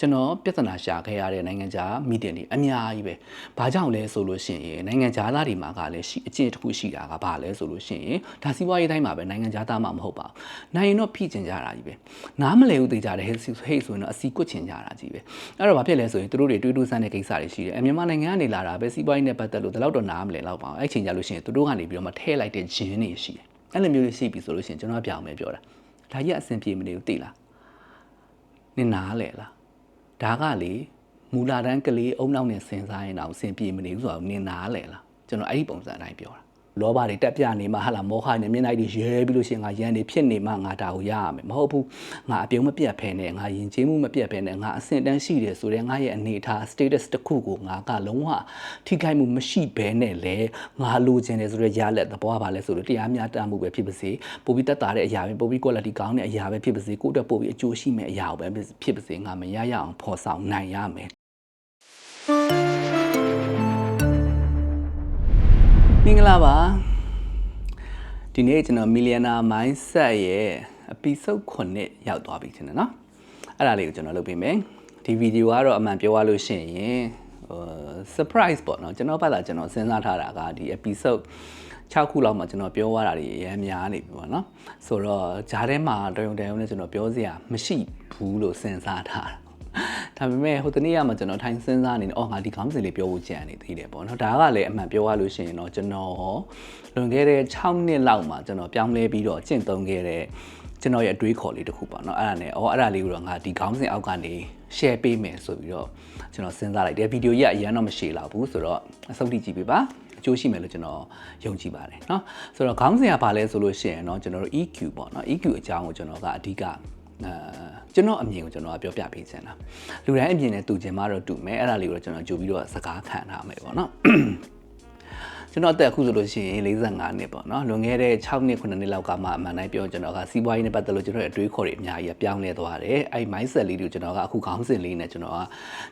ကျွန်တော်ပြဿနာရှာခဲ့ရတဲ့နိုင်ငံခြားမီတင်တွေအများကြီးပဲ။ဘာကြောင့်လဲဆိုလို့ရှိရင်နိုင်ငံခြားသားတွေမှာကလည်းရှိအကျင့်တစ်ခုရှိတာကဘာလဲဆိုလို့ရှိရင်ဒါစီးပွားရေးတိုင်းမှာပဲနိုင်ငံခြားသားမှမဟုတ်ပါဘူး။နိုင်ရင်တော့ဖိကျင်ကြတာကြီးပဲ။နားမလည်ဘူးသိကြတယ်ဟဲ့ဟေ့ဆိုရင်တော့အစီကွတ်ချင်ကြတာကြီးပဲ။အဲ့တော့ဘာဖြစ်လဲဆိုရင်သူတို့တွေတွေးတိုးစမ်းတဲ့ကိစ္စတွေရှိတယ်။အမြန်မာနိုင်ငံကနေလာတာပဲစီးပွားရေးနဲ့ပတ်သက်လို့ဒီလောက်တော့နားမလည်တော့ပါဘူး။အဲ့ချိန်ကြလို့ရှိရင်သူတို့ကနေပြီးတော့မှထဲလိုက်တဲ့ဂျင်းတွေရှိတယ်။အဲ့လိုမျိုးတွေရှိပြီဆိုလို့ရှိရင်ကျွန်တော်ပြောင်းမယ်ပြောတာ။ဒါကြီးအဆင်ပြေမနေဘူးသိလား။နင်နားလေလား။ ဒါကလေမူလာတန်းကလေးအုံနောက်နဲ့စဉ်းစားရင်တော့အဆင်ပြေမနေဘူးဆိုတော့နင်နားလေလား။ကျွန်တော်အဲ့ဒီပုံစံအတိုင်းပြောတာ။ လောဘတွေတက်ပြနေမှဟာလာမောဟနဲ့မျက်နှာတွေရဲပြီးလို့ရှိရင်ငါရန်တွေဖြစ်နေမှငါဒါကိုရရမယ်မဟုတ်ဘူးငါအပြုံးမပြတ်ဖဲနဲ့ငါယဉ်ကျေးမှုမပြတ်ဖဲနဲ့ငါအဆင့်တန်းရှိတယ်ဆိုတော့ငါရဲ့အနေအထား status တစ်ခုကိုငါကလုံးဝထိခိုက်မှုမရှိဘဲနဲ့လေငါလိုချင်တယ်ဆိုတော့ရလက်သဘောကပါလဲဆိုတော့တရားမျှတမှုပဲဖြစ်ပါစေပိုပြီးတက်တာတဲ့အရာပဲပိုပြီး quality ကောင်းတဲ့အရာပဲဖြစ်ပါစေကိုယ့်အတွက်ပိုပြီးအကျိုးရှိမဲ့အရာပဲဖြစ်ပါစေငါမရရအောင်ဖော်ဆောင်နိုင်ရမယ် မင်္ဂလာပါဒီနေ့ကျွန်တော် Millionaire Mindset ရဲ့ episode 9ရောက်သွားပြီထင်တယ်နော်အဲ့ဒါလေးကိုကျွန်တော်လုပ်ပေးမယ်ဒီဗီဒီယိုကတော့အမှန်ပြောရလို့ရှိရင်ဟို surprise ပေါ့နော်ကျွန်တော်ဘာသာကျွန်တော်စဉ်းစားထားတာကဒီ episode 6ခုလောက်မှကျွန်တော်ပြောရတာတွေအများများနေပြီပေါ့နော်ဆိုတော့ဂျားထဲမှာတရုံတရုံနဲ့ကျွန်တော်ပြောစရာမရှိဘူးလို့စဉ်းစားထားတာ ဒါပေမဲ့ဟိုတနေ့ကမှကျွန်တော်ထိုင်စဉ်းစားနေတယ်။အော်ငါဒီခေါင်းစဉ်လေးပြောဖို့ကြံနေသေးတယ်ပေါ့နော်။ဒါကလည်းအမှန်ပြောရလို့ရှိရင်တော့ကျွန်တော်လွန်ခဲ့တဲ့6နှစ်လောက်မှာကျွန်တော်ပြောင်းလဲပြီးတော့ကျင့်သုံးခဲ့တဲ့ကျွန်တော်ရဲ့အတွေးခေါ်လေးတစ်ခုပေါ့နော်။အဲ့ဒါနဲ့အော်အဲ့ဒါလေးကိုတော့ငါဒီခေါင်းစဉ်အောက်ကနေ share ပေးမယ်ဆိုပြီးတော့ကျွန်တော်စဉ်းစားလိုက်တယ်။ဗီဒီယိုကြီးကအရင်တော့မရှည်လောက်ဘူးဆိုတော့အဆုံးထိကြည့်ပေးပါ။အကျိုးရှိမယ်လို့ကျွန်တော်ယုံကြည်ပါတယ်เนาะဆိုတော့ခေါင်းစဉ်ကဘာလဲဆိုလို့ရှိရင်เนาะကျွန်တော်တို့ EQ ပေါ့เนาะ EQ အကြောင်းကိုကျွန်တော်ကအဓိက အဲကျွန်တော်အမြင်ကိုကျွန်တော်ကပြောပြပေးချင်တာလူတိုင်းအမြင်နဲ့တူချင်မှတော့တူမယ်အဲ့ဒါလေးကိုတော့ကျွန်တော်ကြိုပြီးတော့စကားခံထားမယ်ပေါ့နော် ကျွန်တော်အသက်အခုဆိုလို့ရှိရင်45နှစ်ပေါ့နော်လွန်ခဲ့တဲ့6နှစ်9နှစ်လောက်ကမှအမှန်တိုင်းပြောကျွန်တော်ကစီးပွားရေးနဲ့ပတ်သက်လို့ကျွန်တော်ရဲ့အတွေးခေါ်တွေအများကြီးပြောင်းလဲသွားတယ်အဲ့ mindset လေးတွေကိုကျွန်တော်ကအခုခေါင်းစဉ်လေးနဲ့ကျွန်တော်က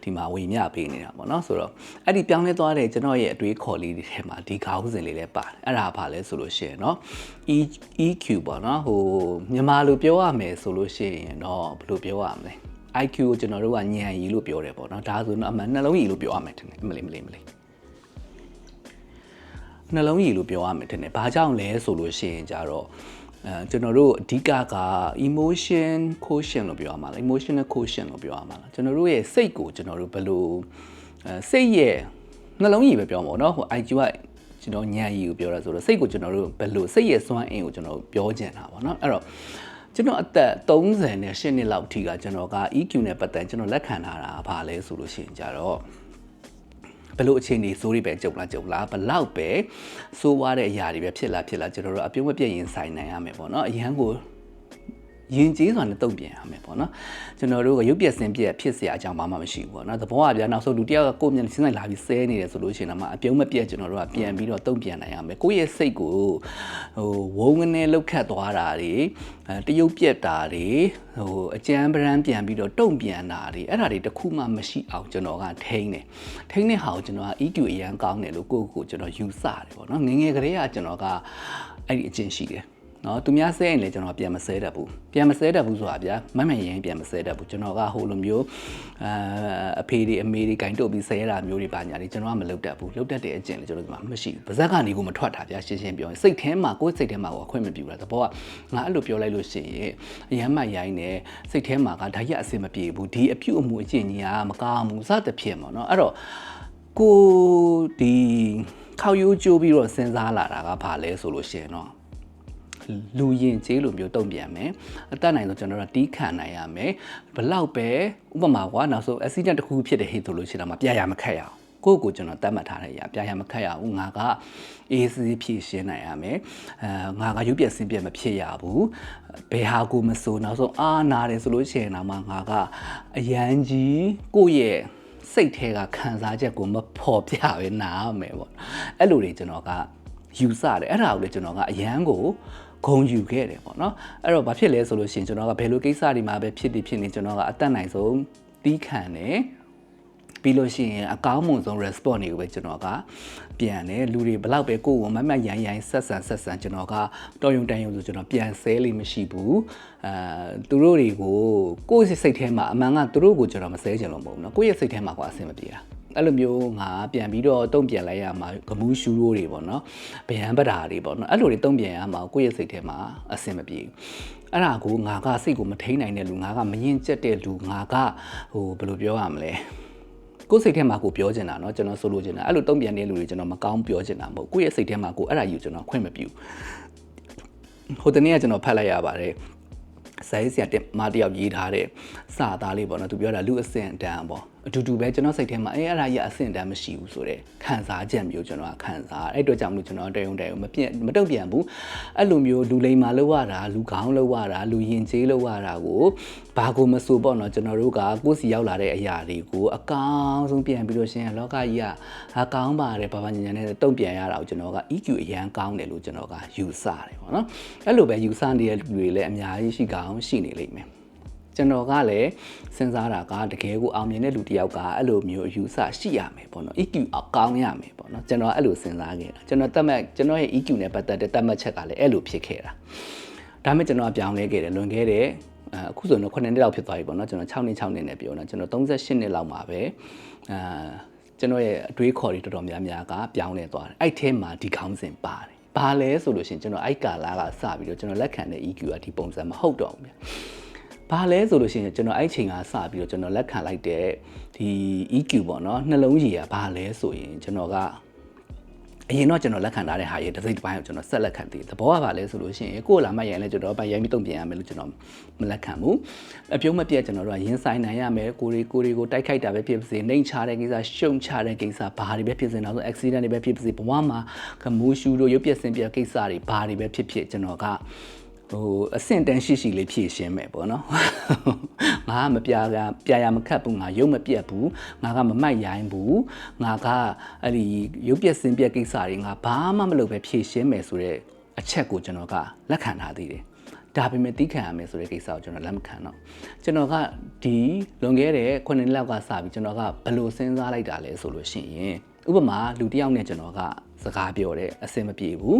ဒီမှာဝေမျှပေးနေတာပေါ့နော်ဆိုတော့အဲ့ဒီပြောင်းလဲသွားတဲ့ကျွန်တော်ရဲ့အတွေးခေါ်လေးတွေထဲမှာဒီခေါင်းစဉ်လေးလည်းပါတယ်အဲ့ဒါဘာလဲဆိုလို့ရှိရင်เนาะ EQ ပေါ့နော်ဟိုမြန်မာလိုပြောရမယ်ဆိုလို့ရှိရင်တော့ဘယ်လိုပြောရမလဲ IQ ကိုကျွန်တော်တို့ကညံရီလို့ပြောတယ်ပေါ့နော်ဒါဆိုတော့အမှန်နှလုံးရည်လို့ပြောရမယ်ထင်တယ်မလေးမလေးမလေး နှလုံးရည်လို့ပြောရမယ်ထင်တယ်ဘာကြောင့်လဲဆိုလို့ရှိရင်ကြတော့အဲကျွန်တော်တို့အဓိကက emotion quotient လို့ပြောရမှာလား emotional quotient လို့ပြောရမှာလားကျွန်တော်တို့ရဲ့စိတ်ကိုကျွန်တော်တို့ဘယ်လိုအဲစိတ်ရဲ့နှလုံးရည်ပဲပြောမှာပေါ့နော်ဟို IQ ကကျွန်တော်ညံရီကိုပြောတာဆိုတော့စိတ်ကိုကျွန်တော်တို့ဘယ်လိုစိတ်ရဲ့စွမ်းအင်ကိုကျွန်တော်ပြောချင်တာပေါ့နော်အဲ့တော့ကျွန်တော်အသက်30နဲ့8နှစ်လောက်ထိကကျွန်တော်က EQ နဲ့ပတ်သက်ကျွန်တော်လက်ခံထားတာဘာလဲဆိုလို့ရှိရင်ကြတော့ ဘလို့အခြေအနေစိုးတွေပဲကြုံလာကြုံလာဘလောက်ပဲစိုးွားတဲ့အရာတွေပဲဖြစ်လာဖြစ်လာကျွန်တော်တို့အပြုံးမပြည့်ရင်ဆိုင်နိုင်ရမယ်ပေါ့နော်အရန်ကို ရင်ကျေးစွာနဲ့တုံ့ပြန်ရမယ်ပေါ့နော်ကျွန်တော်တို့ကရုပ်ပြက်စင်ပြက်ဖြစ်เสียအကြောင်းဘာမှမရှိဘူးပေါ့နော်သဘောကဗျာနောက်ဆုံးလူတယောက်ကကိုယ်မြန်စဉ်းစားလာပြီးဆဲနေတယ်ဆိုလို့ရှိရင်တော့မှအပြုံးမပြက်ကျွန်တော်တို့ကပြန်ပြီးတော့တုံ့ပြန်နိုင်ရမယ်ကိုယ့်ရဲ့စိတ်ကိုဟိုဝုန်းကနေလောက်ခတ်သွားတာတွေအဲတရုပ်ပြက်တာတွေဟိုအကြမ်းပရမ်းပြန်ပြီးတော့တုံ့ပြန်တာတွေအဲ့ဒါတွေတခုမှမရှိအောင်ကျွန်တော်ကထိန်းတယ်ထိန်းတဲ့ဟာကိုကျွန်တော်က EQ အရန်ကောင်းတယ်လို့ကိုယ့်ကိုယ်ကျွန်တော်ယူဆတယ်ပေါ့နော်ငငယ်ကလေးကကျွန်တော်ကအဲ့ဒီအကျင့်ရှိတယ် နော်သူများဆဲရင်လည်းကျွန်တော်ပြန်မဆဲတတ်ဘူးပြန်မဆဲတတ်ဘူးဆိုတာဗျာမမှန်ရင်ပြန်မဆဲတတ်ဘူးကျွန်တော်ကဟိုလိုမျိုးအာအဖေတွေအမေတွေဂိုင်းတုတ်ပြီးဆဲတာမျိုးတွေပါညာတွေကျွန်တော်ကမလုပ်တတ်ဘူးလုပ်တတ်တဲ့အကျင့်လည်းကျွန်တော်ဒီမှာမရှိဘူးပါဇက်ကနေကိုမထွက်တာဗျာရှင်းရှင်းပြောရင်စိတ်ထဲမှာကိုယ်စိတ်ထဲမှာကိုအခွင့်မပြုတာတဘောကငါအဲ့လိုပြောလိုက်လို့ရှိရင်အရမ်းမှရိုင်းနေစိတ်ထဲမှာကဓာတ်ရအစင်မပြေဘူးဒီအပြုတ်အမူအကျင့်ကြီးကမကောင်းဘူးစသဖြင့်ပေါ့နော်အဲ့တော့ကိုဒီခောက်ရိုးကြိုးပြီးတော့စဉ်းစားလာတာကဘာလဲဆိုလို့ရှိရင်တော့ လူရင်ကျေးလိုမျိုးတုံ့ပြန်မယ်အသက်နိုင်ဆိုကျွန်တော်တို့တီးခံနိုင်ရမယ်ဘလောက်ပဲဥပမာကွာနောက်ဆုံး accident တစ်ခုဖြစ်တဲ့ဟေ့ဆိုလို့ရှိရင်တော့ပြရမခက်ရအောင်ကိုယ့်ကိုကျွန်တော်တတ်မှတ်ထားတဲ့အရာပြရမခက်ရဘူးငါကအေးစီးဖြည့်ရှင်းနိုင်ရမယ်အဲငါကရုပ်ပြစင်ပြမဖြစ်ရဘူးဘယ်ဟာကိုမစိုးနောက်ဆုံးအာနာတယ်ဆိုလို့ရှိရင်တော့ငါကအရန်ကြီးကိုယ့်ရဲ့စိတ်ထဲကခံစားချက်ကိုမဖော်ပြပဲနားရမယ်ပေါ့အဲ့လိုတွေကျွန်တော်ကယူဆတယ်အဲ့ဒါကိုလေကျွန်တော်ကအရန်ကို ဂုံယူခဲ့တယ်ပေါ့နော်အဲ့တော့ဘာဖြစ်လဲဆိုလို့ရှိရင်ကျွန်တော်ကဘယ်လိုကိစ္စတွေမှာပဲဖြစ်နေဖြစ်နေကျွန်တော်ကအတက်နိုင်ဆုံးတီးခံတယ် ပြီးလို့ရှိရင်အကောင်းမွန်ဆုံး response တွေကိုပဲကျွန်တော်ကပြန်တယ်လူတွေဘလောက်ပဲကိုယ်ကိုမမတ်ရိုင်းရိုင်းဆက်ဆန်ဆက်ဆန်ကျွန်တော်ကတော်ယုံတန်ယုံဆိုကျွန်တော်ပြန်ဆဲလေးမရှိဘူးအဲသူတို့တွေကိုကိုယ့်စိတ်ထဲမှာအမှန်ကသူတို့ကိုကျွန်တော်မဆဲချင်လို့မဟုတ်ဘူးเนาะကိုယ့်ရဲ့စိတ်ထဲမှာကွာအဆင်မပြေတာ အဲ့လိုမျိုးငါပြန်ပြီးတော့တုံ့ပြန်လိုက်ရမှာဂမူးရှူးရိုးတွေပေါ့နော်ဗျံပဒါတွေပေါ့နော်အဲ့လိုတွေတုံ့ပြန်ရမှာကိုယ့်ရဲ့စိတ်ထဲမှာအဆင်မပြေဘူးအဲ့ဒါကိုငါကစိတ်ကိုမထိန်နိုင်တဲ့လူငါကမရင်ကျက်တဲ့လူငါကဟိုဘယ်လိုပြောရမလဲကိုယ်စိတ်ထဲမှာကိုပြောချင်တာเนาะကျွန်တော်ဆိုလိုချင်တာအဲ့လိုတုံ့ပြန်တဲ့လူတွေကျွန်တော်မကောင်းပြောချင်တာမဟုတ်ကိုယ့်ရဲ့စိတ်ထဲမှာကိုအဲ့ဒါယူကျွန်တော်ခွင့်မပြုဟိုတနေ့ကကျွန်တော်ဖတ်လိုက်ရပါတယ်ဇိုင်းဆရာတက်မတယောက်ရေးထားတဲ့စာသားလေးပေါ့နော်သူပြောတာလူအဆင့်တန်းပေါ့ အတူတူပဲကျွန်တော်စိတ်ထဲမှာအဲအဲ့ဒါကြီးအဆင့်တန်းမရှိဘူးဆိုတော့ခံစားချက်မျိုးကျွန်တော်ကခံစားအဲ့အတွက်ကြောင့်မလို့ကျွန်တော်တရုံတရုံမပြတ်မတုံ့ပြန်ဘူးအဲ့လိုမျိုးလူလိမ်မာလောက်ရတာလူကောင်းလောက်ရတာလူရင်ကျေးလောက်ရတာကိုဘာကိုမဆိုပေါ့နော်ကျွန်တော်တို့ကကိုယ်စီရောက်လာတဲ့အရာတွေကိုအကောင်းဆုံးပြန်ပြီးလို့ရှင်လောကကြီးကအကောင်းပါတယ်ဘာဘာညံညံနဲ့တုံ့ပြန်ရတာကိုကျွန်တော်က EQ အရန်ကောင်းတယ်လို့ကျွန်တော်ကယူဆတယ်ပေါ့နော်အဲ့လိုပဲယူဆနေတဲ့လူတွေလည်းအများကြီးရှိကောင်းရှိနေလိမ့်မယ် ကျွန်တော်ကလည်းစဉ်းစားတာကတကယ်ကိုအောင်မြင်တဲ့လူတစ်ယောက်ကအဲ့လိုမျိုးအယူဆရှိရမယ်ပေါ့နော် EQ အကောင်းရမယ်ပေါ့နော်ကျွန်တော်အဲ့လိုစဉ်းစားခဲ့တာကျွန်တော်တတ်မှတ်ကျွန်တော်ရဲ့ EQ နဲ့ပတ်သက်တဲ့တတ်မှတ်ချက်ကလည်းအဲ့လိုဖြစ်ခဲ့တာဒါပေမဲ့ကျွန်တော်အပြောင်းလဲခဲ့တယ်လွန်ခဲ့တဲ့အခုဆိုတော့9နှစ်လောက်ဖြစ်သွားပြီပေါ့နော်ကျွန်တော်6နှစ်6နှစ်နဲ့ပြောတာကျွန်တော်38နှစ်လောက်မှာပဲအာကျွန်တော်ရဲ့အတွေးခေါ်တွေတော်တော်များများကပြောင်းလဲသွားတယ်အဲ့ထဲမှာဒီခေါင်းစဉ်ပါတယ်ဘာလဲဆိုလို့ရှိရင်ကျွန်တော်အဲ့ကာလာကစပြီးတော့ကျွန်တော်လက်ခံတဲ့ EQ ကဒီပုံစံမဟုတ်တော့ဘူးဗျ ဘာလဲဆိုလို့ရှိရင်ကျွန်တော်အဲ့ချိန်ကစပြီးတော့ကျွန်တော်လက်ခံလိုက်တဲ့ဒီ EQ ပေါ့နော်နှလုံးရည်ကဘာလဲဆိုရင်ကျွန်တော်ကအရင်တော့ကျွန်တော်လက်ခံထားတဲ့ဟာရဲ့တစ်စိတ်တစ်ပိုင်းကိုကျွန်တော်ဆက်လက်ခံသေးတယ်။သဘောကဘာလဲဆိုလို့ရှိရင်ကိုယ်လာမှရရင်လည်းကျွန်တော်ပိုင်ရိုင်းပြီးတုံ့ပြန်ရမယ်လို့ကျွန်တော်မလက်ခံဘူး။အပြုံးမပြတ်ကျွန်တော်တို့ကရင်ဆိုင်နိုင်ရမယ်ကိုရီကိုရီကိုတိုက်ခိုက်တာပဲဖြစ်စေနှိမ်ချတဲ့ကိစ္စရှုံချတဲ့ကိစ္စဘာတွေပဲဖြစ်စေနောက်ဆုံး accident တွေပဲဖြစ်စေဘဝမှာခမူးရှူတို့ရုပ်ပြက်ဆင်းပြကိစ္စတွေဘာတွေပဲဖြစ်ဖြစ်ကျွန်တော်က ဟိုအဆင့်တန်းရှိရှိလေးဖြည့်ရှင်းမယ်ပေါ့နော်ငါကမပြာကပြာရမခတ်ဘူးငါရုပ်မပြတ်ဘူးငါကမမိုက်ရိုင်းဘူးငါကအဲ့ဒီရုပ်ပြက်စင်ပြက်ကိစ္စတွေငါဘာမှမလုပ်ပဲဖြည့်ရှင်းမယ်ဆိုတော့အချက်ကိုကျွန်တော်ကလက်ခံထားသေးတယ်ဒါပေမဲ့တီးခံရမယ်ဆိုတဲ့ကိစ္စကိုကျွန်တော်လက်မခံတော့ကျွန်တော်ကဒီလွန်ခဲ့တဲ့9နှစ်လောက်ကစပြီးကျွန်တော်ကဘယ်လိုစဉ်းစားလိုက်တာလဲဆိုလို့ရှိရင်ဥပမာလူတစ်ယောက်နဲ့ကျွန်တော်ကစကားပြောတယ်အဆင်မပြေဘူး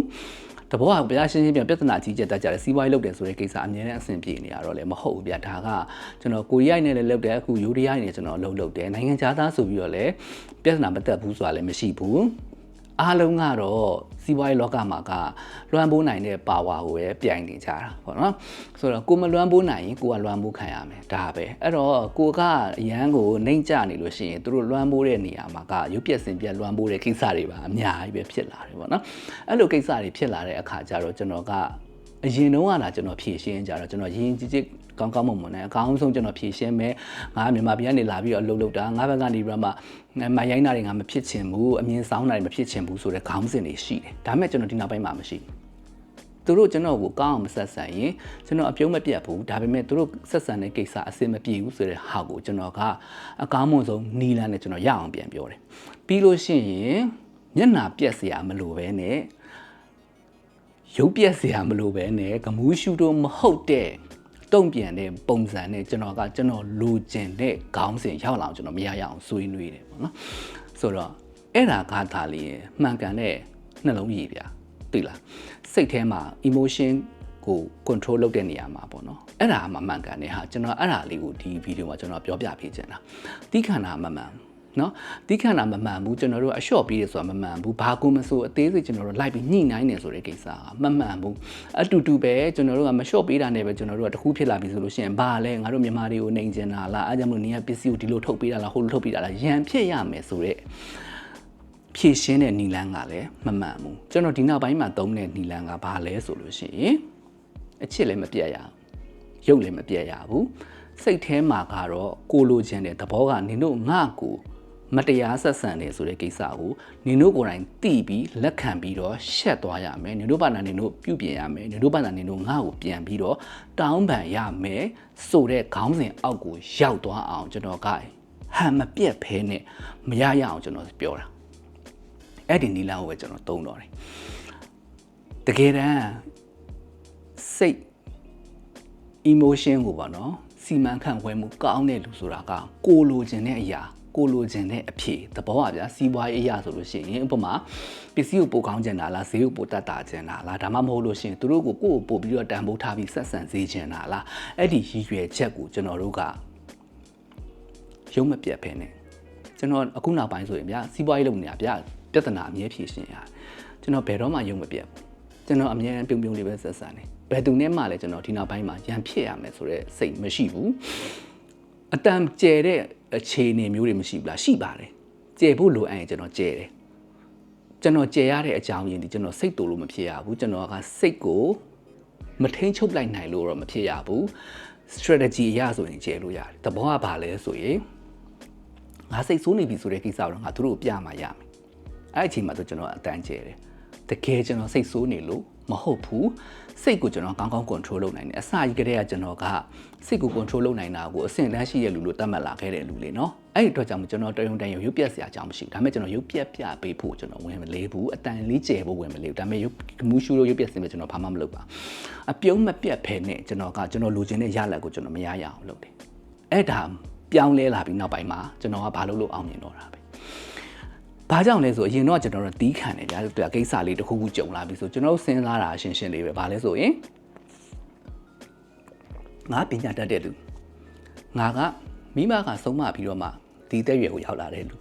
တဘောကဗျာရှင်းရှင်းပြပြဿနာကြီးကျက်တက်ကြတယ်စီးပွားရေးလုပ်တယ်ဆိုတဲ့ကိစ္စအများနဲ့အဆင်ပြေနေရတော့လည်းမဟုတ်ဘူးဗျာဒါကကျွန်တော်ကိုရီးယားနဲ့လည်းလုပ်တယ်အခုယူရီးယားနဲ့ကျွန်တော်လုပ်လုပ်တယ်နိုင်ငံခြားသားဆိုပြီးတော့လည်းပြဿနာမတက်ဘူးဆိုတာလည်းမရှိဘူး အားလုံးကတော့စီးပွားရေးလောကမှာကလွှမ်းပိုးနိုင်တဲ့ပါဝါကိုပဲပြိုင်နေကြတာပေါ့နော်ဆိုတော့ကိုမလွှမ်းပိုးနိုင်ရင်ကိုကလွှမ်းပိုးခံရမယ်ဒါပဲအဲ့တော့ကိုကအရန်ကိုနှိမ့်ကြနေလို့ရှိရင်သူတို့လွှမ်းပိုးတဲ့နေရာမှာကရုပ်ပြက်စင်ပြက်လွှမ်းပိုးတဲ့ကိစ္စတွေပါအများကြီးပဲဖြစ်လာတယ်ပေါ့နော်အဲ့လိုကိစ္စတွေဖြစ်လာတဲ့အခါကျတော့ကျွန်တော်ကအရင်တုန်းကလာကျွန်တော်ဖြည့်ရှင်းကြတော့ကျွန်တော်ရင်းကြီးကြီးကောင်းကောင်းမွန်မွန်နဲ့အကောင်းဆုံးကျွန်တော်ဖြည့်ရှင်းမယ်ငါမြန်မာပြည်ကနေလာပြီးတော့အလုပ်လုပ်တာငါဘက်ကနေပြီးတော့မှ ငါမရိုင်းတာတွေငါမဖြစ်ချင်ဘူးအမြင်ဆောင်တာတွေမဖြစ်ချင်ဘူးဆိုတဲ့ခေါင်းစဉ်တွေရှိတယ်ဒါပေမဲ့ကျွန်တော်ဒီနောက်ပိုင်းမှာမရှိဘူးသူတို့ကျွန်တော်ကိုကောင်းအောင်မဆက်ဆံရင်ကျွန်တော်အပြုံးမပြတ်ဘူးဒါပေမဲ့သူတို့ဆက်ဆံတဲ့ကိစ္စအဆင်မပြေဘူးဆိုတဲ့ဟာကိုကျွန်တော်ကအကောင်းမွန်ဆုံးနီလန်းနဲ့ကျွန်တော်ရအောင်ပြန်ပြောတယ်ပြီးလို့ရှိရင်မျက်နာပြက်စရာမလိုပဲနဲ့ရုပ်ပြက်စရာမလိုပဲနဲ့ဂမူးရှူတော့မဟုတ်တဲ့ တုံ့ပြန်တဲ့ပုံစံနဲ့ကျွန်တော်ကကျွန်တော်လိုချင်တဲ့ခေါင်းစဉ်ရောက်လာအောင်ကျွန်တော်မရရအောင်ဆွေးနွေးတယ်ပေါ့နော်ဆိုတော့အဲ့ဒါကသာလေမှန်ကန်တဲ့နှလုံးရည်ဗျာသိလားစိတ်ထဲမှာ emotion ကို control လုပ်တဲ့နေရာမှာပေါ့နော်အဲ့ဒါမှမှန်ကန်တဲ့ဟာကျွန်တော်အဲ့ဒါလေးကိုဒီဗီဒီယိုမှာကျွန်တော်ပြောပြပေးချင်တာတိခန္ဓာမမှန် နော်တိခန္ဓာမမှန်ဘူးကျွန်တော်တို့အလျှော့ပြီးရဆိုတာမမှန်ဘူးဘာကိုမဆိုအသေးစိတ်ကျွန်တော်တို့လိုက်ပြီးညှိနှိုင်းနေဆိုတဲ့ကိစ္စကမမှန်ဘူးအတူတူပဲကျွန်တော်တို့ကမလျှော့ပေးတာနဲ့ပဲကျွန်တော်တို့ကတခုဖြစ်လာပြီဆိုလို့ရှိရင်ဘာလဲငါတို့မြန်မာတွေကိုနှိမ်ကျင်တာလားအားကြောင့်မလို့နေရပစ္စည်းကိုဒီလိုထုတ်ပေးတာလားဟိုလိုထုတ်ပေးတာလားရန်ဖြစ်ရမယ်ဆိုတဲ့ဖြည့်ရှင်းတဲ့နီလန်းကလည်းမမှန်ဘူးကျွန်တော်ဒီနောက်ပိုင်းမှာသုံးတဲ့နီလန်းကဘာလဲဆိုလို့ရှိရင်အချစ်လည်းမပြတ်ရဘူးရုပ်လည်းမပြတ်ရဘူးစိတ်ထဲမှာကတော့ကိုလိုချင်တဲ့သဘောကနင်တို့ငါ့ကို မတရားဆက်ဆံတယ်ဆိုတဲ့ကိစ္စကိုနင်တို့ကိုယ်တိုင်သိပြီးလက်ခံပြီးတော့ရှက်သွားရမယ်နင်တို့ဘာသာနင်တို့ပြုပြင်ရမယ်နင်တို့ဘာသာနင်တို့ငါ့ကိုပြန်ပြီးတော့တောင်းပန်ရမယ်ဆိုတဲ့ခေါင်းစဉ်အောက်ကိုရောက်သွားအောင်ကျွန်တော်ကဟန်မပြက်ဖဲနဲ့မရရအောင်ကျွန်တော်ပြောတာအဲ့ဒီနီလန်းကိုပဲကျွန်တော်သုံးတော့တယ်တကယ်တမ်းစိတ် emotion ကိုပါနော်စီမံခန့်ခွဲမှုကောင်းတဲ့လူဆိုတာကကိုလိုချင်တဲ့အရာ ကိုလိုချင်တဲ့အဖြစ်သဘောပါဗျာစီးပွားရေးအရာဆိုလို့ရှိရင်ဥပမာပစ္စည်းကိုပိုကောင်းချင်တာလားဈေးကိုပိုတက်တာချင်တာလားဒါမှမဟုတ်လို့ရှိရင်သူတို့ကိုကိုယ့်ကိုပို့ပြီးတော့တန်ဖိုးထားပြီးဆက်ဆံစေချင်တာလားအဲ့ဒီရည်ရွယ်ချက်ကိုကျွန်တော်တို့ကရုံးမပြတ်ဖ ೇನೆ ကျွန်တော်အခုနောက်ပိုင်းဆိုရင်ဗျာစီးပွားရေးလုပ်နေတာဗျာပြဿနာအမြဲဖြေရှင်းရတယ်ကျွန်တော်ဘယ်တော့မှရုံးမပြတ်ဘူးကျွန်တော်အမြဲပြုံပြုံလေးပဲဆက်ဆံတယ်ဘယ်သူနဲ့မှလည်းကျွန်တော်ဒီနောက်ပိုင်းမှာရန်ဖြစ်ရမယ်ဆိုတဲ့စိတ်မရှိဘူးအတန်ကျဲတဲ့ အခြေအနေမျိုးတွေမရှိဘူးလားရှိပါတယ်ကျဲဖို့လိုအပ်ရင်ကျွန်တော်ကျဲတယ်ကျွန်တော်ကျဲရတဲ့အကြောင်းရင်းဒီကျွန်တော်စိတ်တူလို့မဖြစ်ရဘူးကျွန်တော်ကစိတ်ကိုမထိန်ချုပ်လိုက်နိုင်လို့တော့မဖြစ်ရဘူး strategy အရဆိုရင်ကျဲလို့ရတယ်တဘောကဘာလဲဆိုရင်ငါစိတ်ဆိုးနေပြီဆိုတဲ့ကိစ္စတော့ငါတို့ကိုပြမှရမယ်အဲ့အချိန်မှာတော့ကျွန်တော်အတန်းကျဲတယ်တကယ်ကျွန်တော်စိတ်ဆိုးနေလို့မဟုတ်ဘူးစိတ်ကိုကျွန်တော်ကောင်းကောင်း control လုပ်နိုင်တယ်အစကြီးကတည်းကကျွန်တော်က စိတ်ကို control လုပ်နိုင်တာကိုအဆင့်တန်းရှိတဲ့လူလို့သတ်မှတ်လာခဲ့တဲ့လူလေနော်အဲ့ဒီအတွက်ကြောင့်ကျွန်တော်တယုံတန်ရုပ်ရုပ်ပြက်စရာအကြောင်းမရှိဘူးဒါပေမဲ့ကျွန်တော်ရုပ်ပြက်ပြပေးဖို့ကျွန်တော်ဝင်မလေးဘူးအတန်လေးကျယ်ဖို့ဝင်မလေးဘူးဒါပေမဲ့ရုပ်မူရှူလို့ရုပ်ပြက်စင်ပဲကျွန်တော်ဘာမှမလုပ်ပါအပြုံးမပြက်ဖဲနဲ့ကျွန်တော်ကကျွန်တော်လိုချင်တဲ့ရလက်ကိုကျွန်တော်မရရအောင်လုပ်တယ်အဲ့ဒါပြောင်းလဲလာပြီးနောက်ပိုင်းမှာကျွန်တော်ကဘာလုပ်လို့အောင်မြင်တော့တာပဲဘာကြောင့်လဲဆိုအရင်တော့ကျွန်တော်တို့တီးခံတယ်ဗျာသူကကိစ္စလေးတစ်ခုခုကြုံလာပြီဆိုကျွန်တော်တို့စဉ်းစားတာရှင်းရှင်းလေးပဲဘာလဲဆိုရင် ငါပညာတတ်တဲ့လူငါကမိမကဆုံးမပြီးတော့မှဒီတဲ့ရွယ်ကိုရောက်လာတဲ့လူ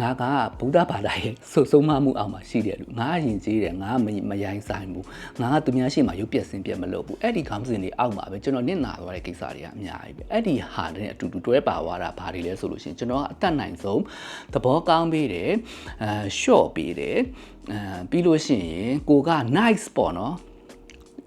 ငါကဗုဒ္ဓဘာသာရဲ့ဆုဆုံးမမှုအောင်မှာရှိတဲ့လူငါအရင်ကြီးတယ်ငါမမရိုင်းဆိုင်ဘူးငါကသူများရှိမှရုပ်ပြက်စင်ပြက်မလုပ်ဘူးအဲ့ဒီခေါင်းစဉ်တွေအောက်မှာပဲကျွန်တော်နင့်နာသွားတဲ့ကိစ္စတွေကအများကြီးပဲအဲ့ဒီဟာတဲ့အတူတူတွဲပါသွားတာဘာတွေလဲဆိုလို့ရှိရင်ကျွန်တော်ကအသက်နိုင်ဆုံးသဘောကောင်းပေးတယ်အဲ short ပေးတယ်အဲပြီးလို့ရှိရင်ကိုက nice ပေါ့နော်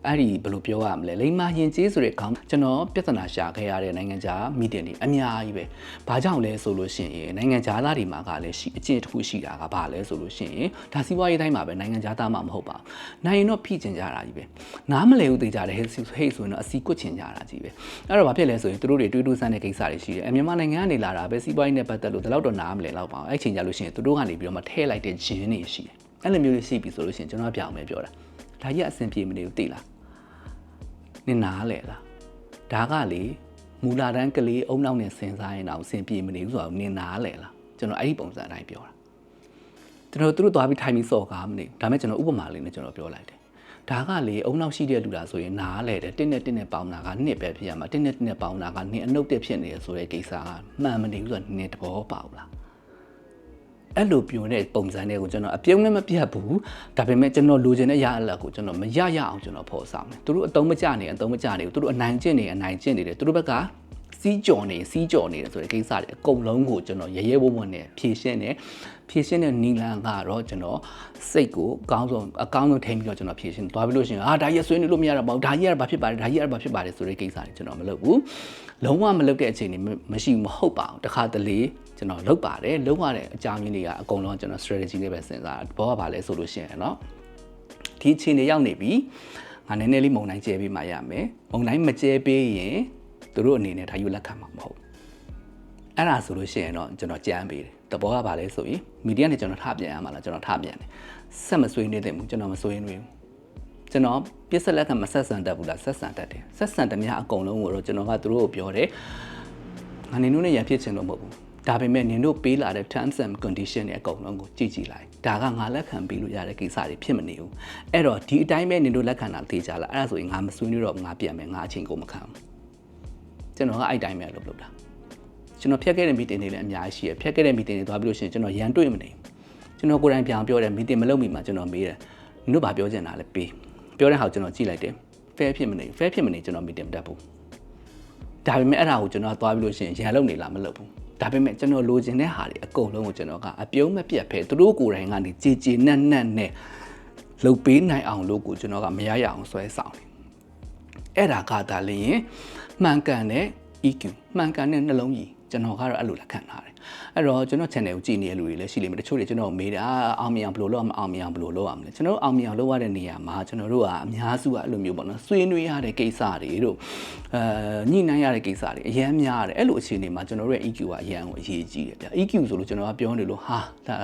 အဲ့ဒီဘယ်လိုပြောရမလဲလိမ္မာရင်ကျေးဆိုတဲ့ခေါင်းကျွန်တော်ပြဿနာရှာခဲ့ရတဲ့နိုင်ငံခြားမီတင်တွေအများကြီးပဲ။ဘာကြောင့်လဲဆိုလို့ရှိရင်နိုင်ငံခြားသားတွေမှာကလည်းရှိအကျင့်တစ်ခုရှိတာကဘာလဲဆိုလို့ရှိရင်ဒါစီးပွားရေးတိုင်းမှာပဲနိုင်ငံခြားသားမှမဟုတ်ပါဘူး။နိုင်ရင်တော့ဖိကျင်ကြတာကြီးပဲ။နားမလည်ဘူးသိကြတယ်ဟဲ့ဟေ့ဆိုရင်တော့အစီကွတ်ချင်ကြတာကြီးပဲ။အဲ့တော့ဘာဖြစ်လဲဆိုရင်သူတို့တွေတွေးတူးဆန်းတဲ့ကိစ္စတွေရှိတယ်။အမြန်မာနိုင်ငံကနေလာတာပဲစီးပွားရေးနဲ့ပတ်သက်လို့ဒီလောက်တော့နားမလည်တော့ပါဘူး။အဲ့ချိန်ကြလို့ရှိရင်သူတို့ကနေပြီးတော့မှထဲလိုက်တဲ့ဂျင်းတွေရှိတယ်။အဲ့လိုမျိုးတွေရှိပြီဆိုလို့ရှိရင်ကျွန်တော်ပြောင်းမယ်ပြောတာ။ ဒါကြီးအဆင်ပြေမနေဘူးသိလား။နင်နားလေလားဒါကလေမူလာတန်းကလေးအုံနောက်နဲ့ဆင်စားရင်တော့ဆင်ပြေမနေဘူးဆိုတော့နင်နားလေလားကျွန်တော်အဲ့ဒီပုံစံအတိုင်းပြောတာကျွန်တော်သူတို့သွားပြီးထိုင်ပြီးစော့ကားမနေဒါမဲ့ကျွန်တော်ဥပမာလေးနဲ့ကျွန်တော်ပြောလိုက်တယ်ဒါကလေအုံနောက်ရှိတဲ့လူလားဆိုရင်နားလေတယ်တင်းနဲ့တင်းနဲ့ပေါင်းတာကနှစ်ပဲဖြစ်ရမှာတင်းနဲ့တင်းနဲ့ပေါင်းတာကနင်အနှုတ်တက်ဖြစ်နေရဆိုတဲ့ကိစ္စကမှန်မနေဘူးဆိုတော့နင်တဘောပေါက်လား အဲ့လိုပြိုတဲ့ပုံစံတွေကိုကျွန်တော်အပြုံးနဲ့မပြတ်ဘူးဒါပေမဲ့ကျွန်တော်လိုချင်တဲ့ရအလက်ကိုကျွန်တော်မရရအောင်ကျွန်တော်ဖော်ဆောင်တယ်သူတို့အတုံးမကြနေအတုံးမကြနေဘူးသူတို့အနိုင်ကျင့်နေအနိုင်ကျင့်နေတယ်သူတို့ဘက်ကစီးကြော်နေစီးကြော်နေတယ်ဆိုတဲ့ကိစ္စတွေအကုန်လုံးကိုကျွန်တော်ရရဲဝုံဝုံနဲ့ဖြည့်ရှင်းတယ်ဖြည့်ရှင်းတဲ့နီလန်ကတော့ကျွန်တော်စိတ်ကိုအကောင်းဆုံးအကောင်းဆုံးထိန်းပြီးတော့ကျွန်တော်ဖြည့်ရှင်းသွားပြီးလို့ရှိရင်အာဒါကြီးဆွေးနေလို့မရတော့ပါဘူးဒါကြီးကဘာဖြစ်ပါတယ်ဒါကြီးကဘာဖြစ်ပါတယ်ဆိုတဲ့ကိစ္စတွေကျွန်တော်မလုပ်ဘူးလုံးဝမလုပ်တဲ့အခြေအနေမရှိဘူးမဟုတ်ပါဘူးတခါတလေ ကျွန်တော်လုပ်ပါတယ်လုပ်ရတဲ့အကြောင်းရင်းတွေကအကုန်လုံးကျွန်တော် strategy လေးပဲစဉ်းစားတာဘောကဘာလဲဆိုလို့ရှိရင်เนาะဒီအခြေအနေရောက်နေပြီငါနည်းနည်းလေးမုံတိုင်းကျဲပေးမှရမယ်မုံတိုင်းမကျဲပေးရင်သူတို့အနေနဲ့ဒါယူလက်ခံမှာမဟုတ်အဲ့ဒါဆိုလို့ရှိရင်တော့ကျွန်တော်ကြမ်းပေးတယ်တဘောကဘာလဲဆိုရင်မီဒီယာနဲ့ကျွန်တော်ထပြန်ရမှာလားကျွန်တော်ထပြန်တယ်ဆက်မဆွေးနေတယ်ဘူးကျွန်တော်မဆွေးနေဘူးကျွန်တော်ပြစ်ဆက်လက်ခံမဆက်ဆံတတ်ဘူးလားဆက်ဆံတတ်တယ်ဆက်ဆံတည်းများအကုန်လုံးကိုတော့ကျွန်တော်ကသူတို့ကိုပြောတယ်ငါနေတို့နဲ့ရန်ဖြစ်ချင်လို့မဟုတ်ဘူး ဒါပေမဲ့နင်တို့ပေးလာတဲ့ terms and condition တွေအကုန်လုံးကိုကြည့်ကြည့်လိုက်ဒါကငါလက်ခံပေးလို့ရတဲ့ကိစ္စတွေဖြစ်မနေဘူးအဲ့တော့ဒီအတိုင်းပဲနင်တို့လက်ခံတာသိကြလားအဲ့ဒါဆိုရင်ငါမဆွေးနွေးတော့ငါပြန်မယ်ငါအချိန်ကိုမခံဘူးကျွန်တော်ကအဲ့တိုင်းပဲလုပ်လုပ်တာကျွန်တော်ဖြတ်ခဲ့တဲ့ meeting တွေလည်းအများကြီးရှိရဖြတ်ခဲ့တဲ့ meeting တွေသွားပြီးလို့ရှိရင်ကျွန်တော်ရန်တွေ့မနေကျွန်တော်ကိုယ်တိုင်ပြန်ပြောတယ် meeting မလုပ်မိမှာကျွန်တော်မေးတယ်နင်တို့ဘာပြောချင်တာလဲပေးပြောတဲ့ဟာကိုကျွန်တော်ကြည့်လိုက်တယ် fair ဖြစ်မနေ fair ဖြစ်မနေကျွန်တော် meeting မတက်ဘူးဒါပေမဲ့အဲ့ဒါကိုကျွန်တော်သွားပြီးလို့ရှိရင်ရန်လုပ်နေလားမလုပ်ဘူး ဒါပေမဲ့ကျွန်တော်လိုချင်တဲ့ဟာတွေအကုန်လုံးကိုကျွန်တော်ကအပြုံးမပြတ်ဖဲသူတို့ကိုယ်တိုင်ကနေကြည်ကြည်နက်နက်နဲ့လှုပ်ပေးနိုင်အောင်လို့ကိုကျွန်တော်ကမရရအောင်ဆွဲဆောင်တယ်အဲ့ဒါကဒါလည်းမှန်ကန်တဲ့ EQ မှန်ကန်တဲ့နှလုံးကြီးကျွန်တော်ကတော့အဲ့လိုလက်ခံထားတယ် အဲ့တော့ကျွန်တော် channel ကိုကြည့်နေတဲ့လူတွေလည်းရှိလိမ့်မယ်တချို့တွေကျွန်တော်မေးတယ်အာအောင်မြင်အောင်ဘယ်လိုလုပ်အောင်အောင်မြင်အောင်ဘယ်လိုလုပ်အောင်လဲကျွန်တော်တို့အောင်မြင်အောင်လုပ်ရတဲ့နေရာမှာကျွန်တော်တို့ကအများစုကအဲ့လိုမျိုးပေါ့နော်ဆွေးနွေးရတဲ့ကိစ္စတွေတို့အဲညှိနှိုင်းရတဲ့ကိစ္စတွေအများများတယ်အဲ့လိုအခြေအနေမှာကျွန်တော်တို့ရဲ့ EQ ကအရန်ကိုအရေးကြီးတယ်ဗျ EQ ဆိုလို့ကျွန်တော်ကပြောနေလို့ဟာဒါ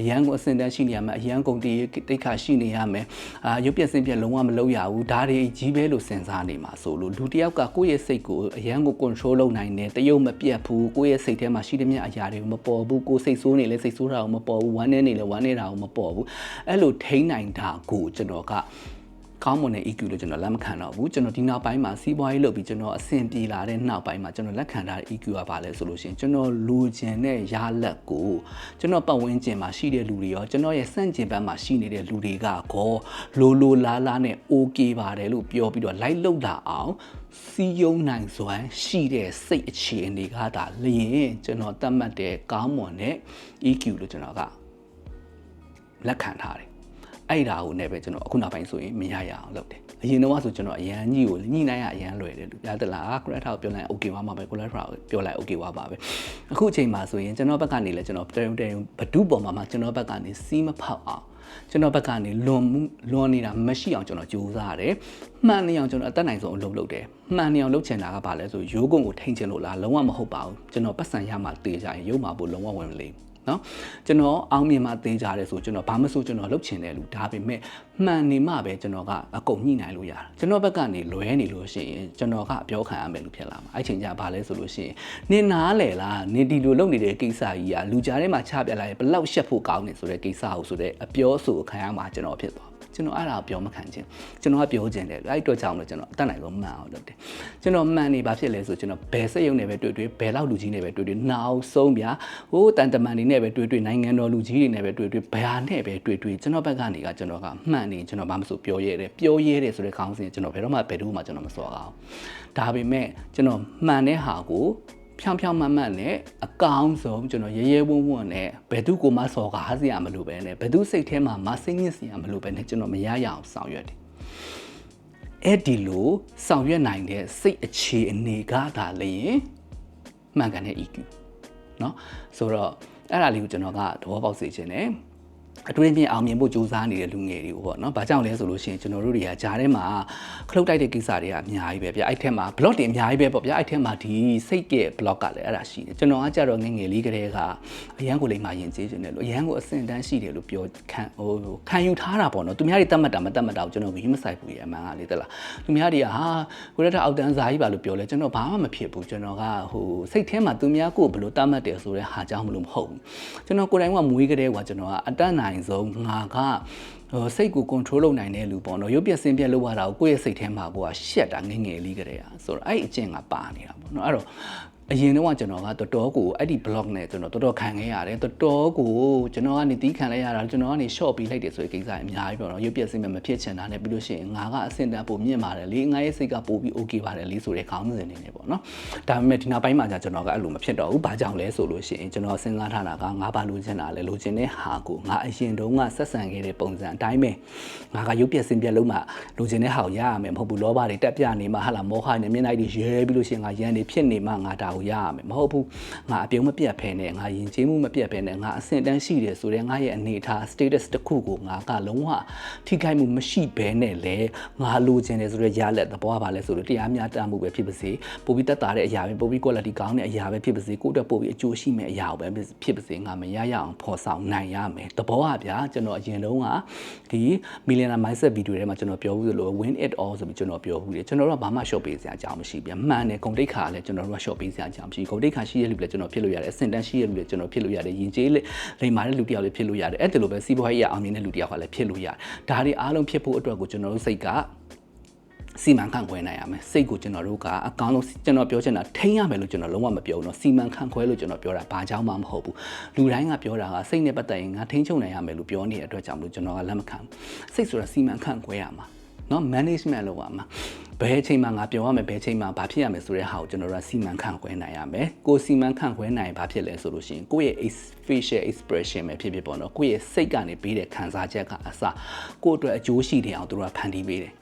အရန်ကိုအစင်တန်းရှိနေရမယ်အရန်ကုန်တည်တိတ်ခါရှိနေရမယ်အာရုပ်ပြက်စင်ပြက်လုံးဝမလုပ်ရဘူးဒါတွေကြီးပဲလို့စဉ်းစားနေမှာဆိုလို့လူတစ်ယောက်ကကိုယ့်ရဲ့စိတ်ကိုအရန်ကို control လုပ်နိုင်တယ်တရုပ်မပြတ်ဘူးကိုယ့်ရဲ့စိတ်ထဲမှာရှိတဲ့မြအရရာတွေကိုမပေါ်ဘူးကိုစိတ်ဆိုးနေလဲစိတ်ဆိုးတာကိုမပေါ်ဘူးဝမ်းနေနေလဲဝမ်းနေတာကိုမပေါ်ဘူးအဲ့လိုထိန်းနိုင်တာကိုကျွန်တော်က ကောင်းမွန်တဲ့ EQ လို့ကျွန်တော်လက်မခံတော့ဘူးကျွန်တော်ဒီနောက်ပိုင်းမှာစီးပွားရေးလုပ်ပြီးကျွန်တော်အဆင်ပြေလာတဲ့နောက်ပိုင်းမှာကျွန်တော်လက်ခံထားတဲ့ EQ ကဘာလဲဆိုလို့ရှိရင်ကျွန်တော်လူကျင်တဲ့ရလက်ကိုကျွန်တော်ပတ်ဝန်းကျင်မှာရှိတဲ့လူတွေရောကျွန်တော်ရဲ့စန့်ကျင်ဘက်မှာရှိနေတဲ့လူတွေကကောလိုလိုလားလားနဲ့ okay ပါတယ်လို့ပြောပြီးတော့ live လောက်လာအောင်စီယုံနိုင်စွမ်းရှိတဲ့စိတ်အခြေအနေကဒါလျင်ကျွန်တော်သတ်မှတ်တဲ့ကောင်းမွန်တဲ့ EQ လို့ကျွန်တော်ကလက်ခံထားတယ် အဲ့ဒါကိုလည်းပဲကျွန်တော်အခုနောက်ပိုင်းဆိုရင်မရရအောင်လုပ်တယ်အရင်တော့ဆိုကျွန်တော်အရန်ကြီးကိုညှိနှိုင်းရအရန်လွယ်တယ်လူပြသလားကိုရက်ထာကိုပြောလိုက် okay ပါမှာပဲကိုရက်ထာကိုပြောလိုက် okay ပါပါပဲအခုအချိန်မှာဆိုရင်ကျွန်တော်ဘက်ကနေလည်းကျွန်တော်တရုံတရုံဘဒုပေါ်မှာမှကျွန်တော်ဘက်ကနေစီးမဖောက်အောင်ကျွန်တော်ဘက်ကနေလွန်မှုလွန်နေတာမရှိအောင်ကျွန်တော်ကြိုးစားရတယ်။မှန်နေအောင်ကျွန်တော်အသက်နိုင်ဆုံးအလုပ်လုပ်တယ်။မှန်နေအောင်လုပ်ချင်တာကဘာလဲဆိုရိုးကုံကိုထိန်ချင်လို့လားလုံးဝမဟုတ်ပါဘူး။ကျွန်တော်ပတ်စံရမှတေးကြရင်ရုပ်မှာပို့လုံးဝဝင်မလေးဘူး နော်ကျွန်တော်အောင်မြင်မှသိကြတယ်ဆိုကျွန်တော်ဘာမဆိုကျွန်တော်လုပ်ချင်တယ်လူဒါပေမဲ့မှန်နေမှပဲကျွန်တော်ကအကုန်ညှိနိုင်လို့ရတယ်ကျွန်တော်ဘက်ကနေလွဲနေလို့ရှိရင်ကျွန်တော်ကအပြောခံရမယ်လို့ဖြစ်လာမှာအဲ့ချိန်ကျဘာလဲဆိုလို့ရှိရင်နင်နားလေလားနင်ဒီလိုလုပ်နေတဲ့ကိစ္စကြီးကလူကြားထဲမှာချပြလိုက်ရင်ဘလောက်ရှက်ဖို့ကောင်းနေဆိုတဲ့ကိစ္စကိုဆိုတဲ့အပြောဆိုခံရမှာကျွန်တော်ဖြစ်သွား ကျွန်တော်အဲ့ဒါပြောမခံခြင်းကျွန်တော်ကပြောခြင်းတယ်အဲ့အတွက်ကြောင့်လို့ကျွန်တော်အတတ်နိုင်ဆုံးမှန်အောင်လုပ်တယ်ကျွန်တော်မှန်နေပါဖြစ်လဲဆိုကျွန်တော်ဘယ်စက်ရုံနဲ့ပဲတွေ့တွေ့ဘယ်လောက်လူကြီးနဲ့ပဲတွေ့တွေ့နောက်ဆုံးဗျာဟိုတန်တမန်တွေနဲ့ပဲတွေ့တွေ့နိုင်ငံတော်လူကြီးတွေနဲ့ပဲတွေ့တွေ့ဘယ်ဟာနဲ့ပဲတွေ့တွေ့ကျွန်တော်ဘက်ကနေကကျွန်တော်ကမှန်နေကျွန်တော်ဘာမှမဆိုပြောရဲတယ်ပြောရဲတယ်ဆိုတဲ့ခေါင်းစဉ်ကျွန်တော်ဘယ်တော့မှဘယ်တော့မှကျွန်တော်မစော်အောင်ဒါပေမဲ့ကျွန်တော်မှန်တဲ့ဟာကို ဖြောင်ဖြောင်မတ်မတ်နဲ့အကောင်းဆုံးကျွန်တော်ရဲရဲဝံ့ဝံ့နဲ့ဘယ်သူကိုမှစော်ကားစရာမလိုပဲနဲ့ဘယ်သူစိတ်ထဲမှာမစိတ်ညစ်စရာမလိုပဲနဲ့ကျွန်တော်မရရအောင်ဆောင်ရွက်တယ်အဲ့ဒီလိုဆောင်ရွက်နိုင်တဲ့စိတ်အခြေအနေကသာလျင်မှန်ကန်တဲ့ EQ เนาะဆိုတော့အဲ့ဒါလေးကိုကျွန်တော်ကသဘောပေါက်စေချင်တယ် အတွင်းပြင်အောင်မြင်ဖို့ကြိုးစားနေတဲ့လူငယ်တွေကိုပေါ့နော်။ဘာကြောင့်လဲဆိုလို့ရှိရင်ကျွန်တော်တို့တွေကဂျားထဲမှာခလုတ်တိုက်တဲ့ကိစ္စတွေကအများကြီးပဲဗျ။အဲ့ထက်မှာ blog တွေအများကြီးပဲပေါ့ဗျ။အဲ့ထက်မှာဒီစိတ်ရဲ့ blog ကလည်းအဲ့ဒါရှိတယ်။ကျွန်တော်ကကြတော့ငငယ်လေးကလေးကအရန်ကိုလိမ့်မှယဉ်ကျေးခြင်းတယ်လို့အရန်ကိုအဆင့်တန်းရှိတယ်လို့ပြောခံဟိုခံယူထားတာပေါ့နော်။သူများတွေတတ်မှတ်တာမတတ်မှတ်တာကိုကျွန်တော်ကြီးမဆိုင်ဘူးရဲ့အမှန်ကလေတလား။သူများတွေကဟာကိုရထအောက်တန်းဇာကြီးပါလို့ပြောလဲကျွန်တော်ဘာမှမဖြစ်ဘူးကျွန်တော်ကဟိုစိတ်ထဲမှာသူများကိုဘယ်လိုတတ်မှတ်တယ်ဆိုတဲ့ဟာကြောင့်မလို့မဟုတ်ဘူး။ကျွန်တော်ကိုယ်တိုင်ကမွေးကလေးကကျွန်တော်ကအတတ်နိုင်ဆုံးငါကဟိုစိတ်ကို control လုပ်နိုင်တဲ့လူပေါ့နော်ရုပ်ပြစင်ပြက်လုပ်ရတာကိုကိုယ့်ရဲ့စိတ်ထဲမှာကိုကရှက်တာငငယ်လေးကလေးอ่ะဆိုတော့အဲ့အကျင့်ကပါနေတာပေါ့နော်အဲ့တော့ အရင်တော့ကျွန်တော်ကတော်တော်ကိုအဲ့ဒီ blog နဲ့ကျွန်တော်တော်တော်ခံခဲ့ရတယ်တော်တော်ကိုကျွန်တော်ကနေတီးခံလိုက်ရတာကျွန်တော်ကနေ short ပြီးလိုက်တယ်ဆိုတဲ့ကိစ္စအများကြီးပေါ့နော်ရုပ်ပြစင်ပြက်မဖြစ်ချင်တာနဲ့ပြီးလို့ရှိရင်ငါကအဆင့်တန်းပိုမြင့်ပါတယ်လေငါရဲ့စိတ်ကပိုပြီး okay ပါတယ်လေဆိုတဲ့ခေါင်းစဉ်နေနေပေါ့နော်ဒါပေမဲ့ဒီနောက်ပိုင်းမှာじゃကျွန်တော်ကအဲ့လိုမဖြစ်တော့ဘူးဘာကြောင့်လဲဆိုလို့ရှိရင်ကျွန်တော်စဉ်းစားထားတာကငါဘာလိုချင်တာလဲလိုချင်တဲ့ဟာကိုငါအရင်တုန်းကဆက်ဆံခဲ့တဲ့ပုံစံအတိုင်းပဲငါကရုပ်ပြစင်ပြက်လုံးမှလိုချင်တဲ့ဟာကိုရရမယ်မဟုတ်ဘူးလောဘတွေတက်ပြနေမှဟာလာမောဟနဲ့မျက်နှာတွေရဲပြီးလို့ရှိရင်ငါရန်တွေဖြစ်နေမှငါဒါကိုရရမယ်မဟုတ်ဘူးငါအပြုံးမပြတ်ဖဲနဲ့ငါယဉ်ကျေးမှုမပြတ်ဖဲနဲ့ငါအဆင့်တန်းရှိတယ်ဆိုတဲ့ငါရဲ့အနေအထား status တစ်ခုကိုငါကလုံးဝထိခိုက်မှုမရှိဘဲနဲ့လေငါလိုချင်တယ်ဆိုတဲ့ရလက်သဘောပါလဲဆိုလို့တရားမျှတမှုပဲဖြစ်ပါစေပိုပြီးတက်တာတဲ့အရာပဲပိုပြီး quality ကောင်းတဲ့အရာပဲဖြစ်ပါစေကိုယ့်အတွက်ပိုပြီးအကျိုးရှိမဲ့အရာပဲဖြစ်ပါစေငါမရရအောင်ဖော်ဆောင်နိုင်ရမယ်သဘောကဗျာကျွန်တော်အရင်တုန်းကဒီ millionaire mindset video ထဲမှာကျွန်တော်ပြောဘူးလို့ win it all ဆိုပြီးကျွန်တော်ပြောဘူးလေကျွန်တော်တို့ကဘာမှ short ပေးစရာအကြောင်းမရှိဗျာမှန်တယ်ဂုံတိတ်ခါလည်းကျွန်တော်တို့က short ပေးစရာအကြောင်းမရှိဂုံတိတ်ခါရှိရလူလည်းကျွန်တော်ဖြစ်လို့ရတယ်အဆင့်တန်းရှိရလူလည်းကျွန်တော်ဖြစ်လို့ရတယ်ယဉ်ကျေးလိလိမ္မာတဲ့လူတစ်ယောက်လည်းဖြစ်လို့ရတယ်အဲ့ဒါလိုပဲစီးပွားရေးအောင်မြင်တဲ့လူတစ်ယောက်ကလည်းဖြစ်လို့ရတယ်ဒါတွေအားလုံးဖြစ်ဖို့အတွက်ကိုကျွန်တော်တို့စိတ်ကစီမံခန့်ခွဲနိုင်ရမယ်စိတ်ကိုကျွန်တော်တို့ကအကောင်းဆုံးကျွန်တော်ပြောချင်တာထိန်းရမယ်လို့ကျွန်တော်လုံးဝမပြောဘူးเนาะစီမံခန့်ခွဲလို့ကျွန်တော်ပြောတာဘာကြောင့်မှမဟုတ်ဘူးလူတိုင်းကပြောတာကစိတ်နဲ့ပတ်သက်ရင်ငါထိန်းချုပ်နိုင်ရမယ်လို့ပြောနေတဲ့အတွက်ကြောင့်မလို့ကျွန်တော်ကလက်မခံဘူးစိတ်ဆိုတာစီမံခန့်ခွဲရမှာ เนาะ management လုပ်ရမှာဘယ်အချိန်မှငါပြောရမယ်ဘယ်အချိန်မှဘာဖြစ်ရမယ်ဆိုတဲ့ဟာကိုကျွန်တော်တို့ကစီမံခန့်ခွဲနိုင်ရမယ်ကိုစီမံခန့်ခွဲနိုင်ဘာဖြစ်လဲဆိုလို့ရှိရင်ကိုယ့်ရဲ့ facial expression ပဲဖြစ်ဖြစ်ပေါ့နော်ကိုယ့်ရဲ့စိတ်ကနေပေးတဲ့ခံစားချက်ကအစကိုယ့်အတွက်အကျိုးရှိတယ်အောင်သူတို့ကဖန်တီးပေးတယ်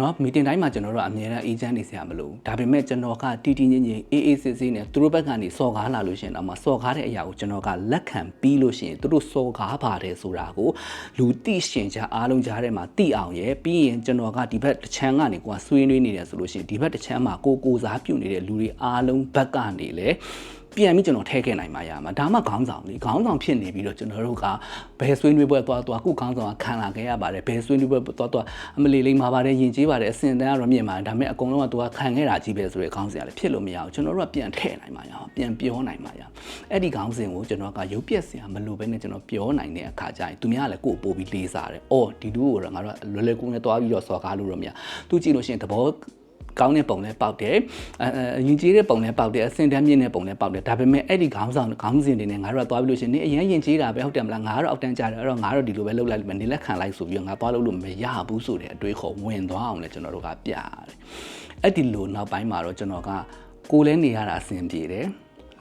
နော်မီတင်တိုင်းမှာကျွန်တော်တို့အမြဲတမ်းအေဂျင့်နေစရာမလိုဘူးဒါပေမဲ့ကျွန်တော်ကတီတီငင်းငင်းအေးအေးဆေးဆေးနဲ့သူတို့ဘက်ကနေစော်ကားလာလို့ရှိရင်တော့မှစော်ကားတဲ့အရာကိုကျွန်တော်ကလက်ခံပြီးလို့ရှိရင်သူတို့စော်ကားပါတယ်ဆိုတာကိုလူသိရှင်ချအားလုံးကြားထဲမှာသိအောင်ရဲ့ပြီးရင်ကျွန်တော်ကဒီဘက်တစ်ချမ်းကနေကိုကဆွေးနွေးနေတယ်ဆိုလို့ရှိရင်ဒီဘက်တစ်ချမ်းမှာကိုကိုစားပြုတ်နေတဲ့လူတွေအားလုံးဘက်ကနေလေ ပြန်ပြီးကျွန်တော်ထဲခဲ့နိုင်မှာရမှာဒါမှခေါင်းဆောင်လေခေါင်းဆောင်ဖြစ်နေပြီးတော့ကျွန်တော်တို့ကဘယ်ဆွေးနွေးပွဲသွားသွားခုခေါင်းဆောင်ကခံလာခဲ့ရပါတယ်ဘယ်ဆွေးနွေးပွဲသွားသွားအမလီလိမ့်မှာပါတယ်ယဉ်ကျေးပါတယ်အစင်တန်းကတော့မြင်ပါတယ်ဒါပေမဲ့အကုန်လုံးကသူကခံခဲ့တာကြီးပဲဆိုရဲခေါင်းစဉ်ကလည်းဖြစ်လို့မရအောင်ကျွန်တော်တို့ကပြန်ထည့်နိုင်မှာရအောင်ပြန်ပြောနိုင်မှာရအဲ့ဒီခေါင်းစဉ်ကိုကျွန်တော်ကရုပ်ပြက်စရာမလိုဘဲနဲ့ကျွန်တော်ပြောနိုင်တဲ့အခါကျရင်သူများကလည်းကိုယ်ပို့ပြီးလေးစားတယ်အော်ဒီလူကိုတော့ငါတို့ကလွယ်လွယ်ကူကူနဲ့သွားပြီးတော့စော်ကားလို့တော့မရသူကြည့်လို့ရှိရင်သဘော ကောင်းတဲ့ပုံလည်းပေါက်တယ်အအရင်ကြီးတဲ့ပုံလည်းပေါက်တယ်အစင်တန်းမြင့်တဲ့ပုံလည်းပေါက်တယ်ဒါပေမဲ့အဲ့ဒီခေါင်းဆောင်ခေါင်းစဉ်တွေနဲ့ငါတို့ကသွားပြီးလို့ရှိရင်နေအရင်ရင်ကြီးတာပဲဟုတ်တယ်မလားငါကတော့အောက်တန်းကြတယ်အဲ့တော့ငါတော့ဒီလိုပဲလုပ်လိုက်မယ်နေလက်ခံလိုက်ဆိုပြီးတော့ငါသွားလို့လို့မရဘူးဆိုတဲ့အတွေးခေါ်ဝင်သွားအောင်လည်းကျွန်တော်တို့ကပြရတယ်အဲ့ဒီလိုနောက်ပိုင်းမှာတော့ကျွန်တော်ကကိုယ်လည်းနေရတာအဆင်ပြေတယ်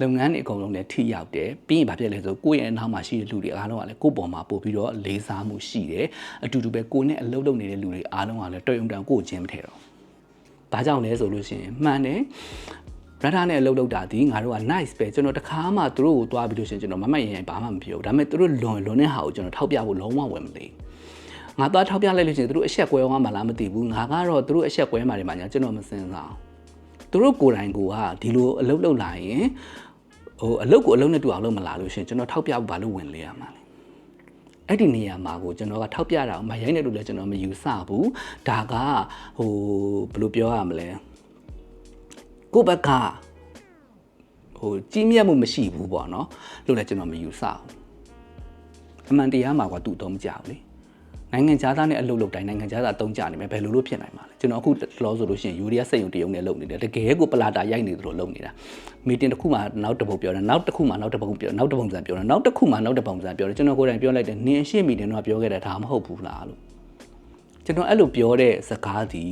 လုပ်ငန်းတွေအကုန်လုံးလည်းထိရောက်တယ်ပြီးရင်ဘာဖြစ်လဲဆိုကိုယ့်ရဲ့အနောက်မှာရှိတဲ့လူတွေအားလုံးကလည်းကိုယ့်ပေါ်မှာပို့ပြီးတော့လေးစားမှုရှိတယ်အတူတူပဲကိုယ်နဲ့အလုပ်လုပ်နေတဲ့လူတွေအားလုံးကလည်းတော်ရုံတန်ကိုယ်ချင်းမထဲတော့ ဘာကြောင့်လဲဆိုလို့ရှိရင်မှန်တယ်ရထားနဲ့အလုပ်လုပ်တာဒီငါတို့က nice ပဲကျွန်တော်တခါမှသူတို့ကိုတွားပြီးလို့ရှိရင်ကျွန်တော်မမတ်ရင်ရင်ဘာမှမပြောဘူးဒါပေမဲ့သူတို့လွန်လွန်တဲ့ဟာကိုကျွန်တော်ထောက်ပြဖို့လုံးဝဝင်မသိဘူးငါသွားထောက်ပြလိုက်လို့ရှိရင်သူတို့အဆက်ကွဲသွားမှလားမသိဘူးငါကတော့သူတို့အဆက်ကွဲမှတယ်မှညာကျွန်တော်မစင်စားသူတို့ကိုယ်တိုင်ကိုကဒီလိုအလုပ်လုပ်လာရင်ဟိုအလုပ်ကိုအလုပ်နဲ့တူအောင်လုပ်မလာလို့ရှိရင်ကျွန်တော်ထောက်ပြဖို့ဘာလို့ဝင်လေရမှာလဲ အဲ့ဒီနေရာမှာကိုကျွန်တော်ကထောက်ပြတာမရိုင်းတဲ့လို့လည်းကျွန်တော်မယူဆဘူးဒါကဟိုဘယ်လိုပြောရမလဲကိုယ့်ဘက်ကဟိုကြီးမြတ်မှုမရှိဘူးပေါ့နော်လို့လည်းကျွန်တော်မယူဆဘူးအမှန်တရားမှာကသူ့တော့မကြောက်လေ နိုင်ငံခြားသားနဲ့အလုပ်လုပ်တိုင်းနိုင်ငံခြားသားအသုံးကြနေမယ်ဘယ်လိုလုပ်ဖြစ်နိုင်မှာလဲကျွန်တော်အခုလောဆိုလို့ရှိရင်ယူရီးယားစက်ရုံတရုံနဲ့လုပ်နေတယ်တကယ်ကိုပလာတာရိုက်နေသလိုလုပ်နေတာမီတင်တစ်ခုမှနောက်တစ်ပုတ်ပြောတယ်နောက်တစ်ခုမှနောက်တစ်ပုတ်ပြောနောက်တစ်ပုံစံပြောတယ်နောက်တစ်ခုမှနောက်တစ်ပုံစံပြောတယ်ကျွန်တော်ကိုယ်တိုင်ပြောလိုက်တယ်နင်းအရှိမီတင်တော့ပြောခဲ့တယ်ဒါမဟုတ်ဘူးလားလို့ကျွန်တော်အဲ့လိုပြောတဲ့စကားဒီ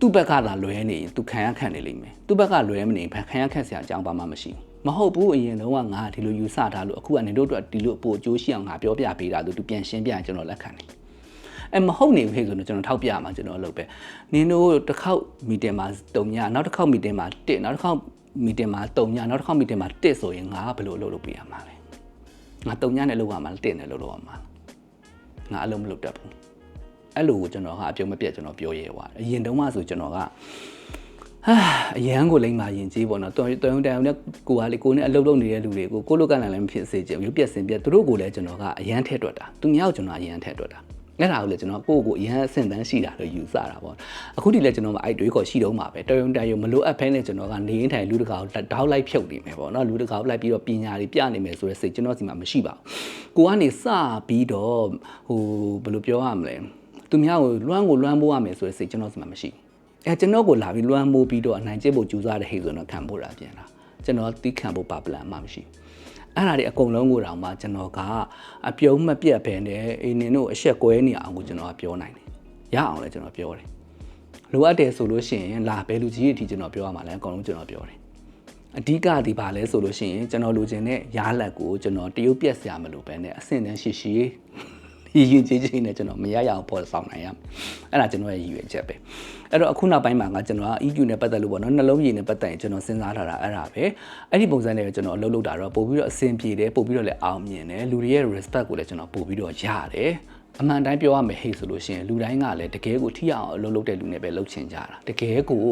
သူ့ဘက်ကသာလွဲနေရင်သူခံရခန့်နေလိမ့်မယ်သူ့ဘက်ကလွဲမနေဖခံရခန့်စရာအကြောင်းပါမှမရှိဘူးမဟုတ်ဘူးအရင်တော့ငါဒီလိုယူဆထားလို့အခုကနေတို့အတွက်ဒီလိုအပိုအကျိုးရှိအောင်ငါပြောပြပေးတာလို့သူပြန်ရှင်းပြရင်ကျွန်တော်လက်ခံတယ် အဲမဟုတ်နေဘူးဟဲ့ဆိုတော့ကျွန်တော်ထောက်ပြမှာကျွန်တော်လုပ်ပဲနင်းတို့တစ်ခေါက်မီတင်မှာတုံညနောက်တစ်ခေါက်မီတင်မှာတစ်နောက်တစ်ခေါက်မီတင်မှာတုံညနောက်တစ်ခေါက်မီတင်မှာတစ်ဆိုရင်ငါဘယ်လိုလုပ်လို့ပြရမှာလဲငါတုံညနဲ့လုပ်ရမှာတစ်နဲ့လုပ်လို့ရမှာငါအလုံးမလုပ်တတ်ဘူးအဲ့လိုကိုကျွန်တော်ကအပြုံးမပြတ်ကျွန်တော်ပြောရဲသွားတယ်အရင်တုန်းကဆိုကျွန်တော်ကဟာအရန်ကိုလိမ့်မာရင်ကြီးပေါ့နော်တော်တော်ရုံတန်ရုံနဲ့ကိုကလေကိုနဲ့အလုပ်လုပ်နေတဲ့လူတွေကိုကိုလိုကလန်လည်းမဖြစ်စေချင်ဘူးပြက်စင်ပြက်သူတို့ကိုလည်းကျွန်တော်ကအရန်ထည့်တွက်တာသူများကိုကျွန်တော်အရန်ထည့်တွက်တာ အဲ့ဒါကိုလည်းကျွန်တော်ကိုယ့်ကိုအရန်အဆင့်တန်းရှိတာလို့ယူဆတာပေါ့အခုဒီလည်းကျွန်တော်မအိုက်တွေးခေါ်ရှိတော့မှာပဲတော်ရုံတန်ရုံမလိုအပ်ဖဲနဲ့ကျွန်တော်ကနေရင်ထိုင်လူတကာကိုတောက်လိုက်ဖြုတ်နေမယ်ပေါ့နော်လူတကာကိုလိုက်ပြီးတော့ပညာတွေပြနေမယ်ဆိုတဲ့စိတ်ကျွန်တော်စီမှာမရှိပါဘူးကိုကနေစပြီးတော့ဟိုဘယ်လိုပြောရမလဲသူများကိုလွမ်းကိုလွမ်းမိုးရမယ်ဆိုတဲ့စိတ်ကျွန်တော်စီမှာမရှိဘူးအဲကျွန်တော်ကိုလာပြီးလွမ်းမိုးပြီးတော့အနိုင်ကျင့်ဖို့ကြိုးစားတဲ့ဟိဆိုတော့ခံဖို့တာပြန်လာကျွန်တော်တီးခံဖို့ပါပလန်မှမရှိဘူး အဲ့ဒါတွေအကုန်လုံးကိုတောင်မှကျွန်တော်ကအပြုံးမပြတ်ပဲနဲ့အင်းနင်တို့အဆက်ကွဲနေအောင်ကိုကျွန်တော်ကပြောနိုင်တယ်။ရအောင်လည်းကျွန်တော်ပြောတယ်။လိုအပ်တယ်ဆိုလို့ရှိရင်လာဘယ်လူကြီးအထိကျွန်တော်ပြောရမှာလဲအကုန်လုံးကျွန်တော်ပြောတယ်။အဓိကဒီပါလဲဆိုလို့ရှိရင်ကျွန်တော်လိုချင်တဲ့ရားလက်ကိုကျွန်တော်တရုပ်ပြက်စရာမလိုပဲနဲ့အဆင့်တန်းရှိရှိ ရည်ရည်ကြီးကြီးနဲ့ကျွန်တော်မရရအောင်ပေါ်ဆောင်နိုင်ရမယ်အဲ့ဒါကျွန်တော်ရဲ့ရည်ရွယ်ချက်ပဲအဲ့တော့အခုနောက်ပိုင်းမှာငါကျွန်တော်က EQ နဲ့ပတ်သက်လို့ပေါ့နော်နှလုံးရည်နဲ့ပတ်သက်ရင်ကျွန်တော်စဉ်းစားထားတာအဲ့ဒါပဲအဲ့ဒီပုံစံနဲ့ကျွန်တော်အလုပ်လုပ်တာတော့ပို့ပြီးတော့အဆင်ပြေတယ်ပို့ပြီးတော့လည်းအောင်မြင်တယ်လူတွေရဲ့ respect ကိုလည်းကျွန်တော်ပို့ပြီးတော့ရတယ်အမှန်တိုင်းပြောရမယ်ဟိတ်ဆိုလို့ရှိရင်လူတိုင်းကလည်းတကယ်ကိုထိအောင်အလုပ်လုပ်တဲ့လူနဲ့ပဲလုပ်ချင်ကြတာတကယ်ကို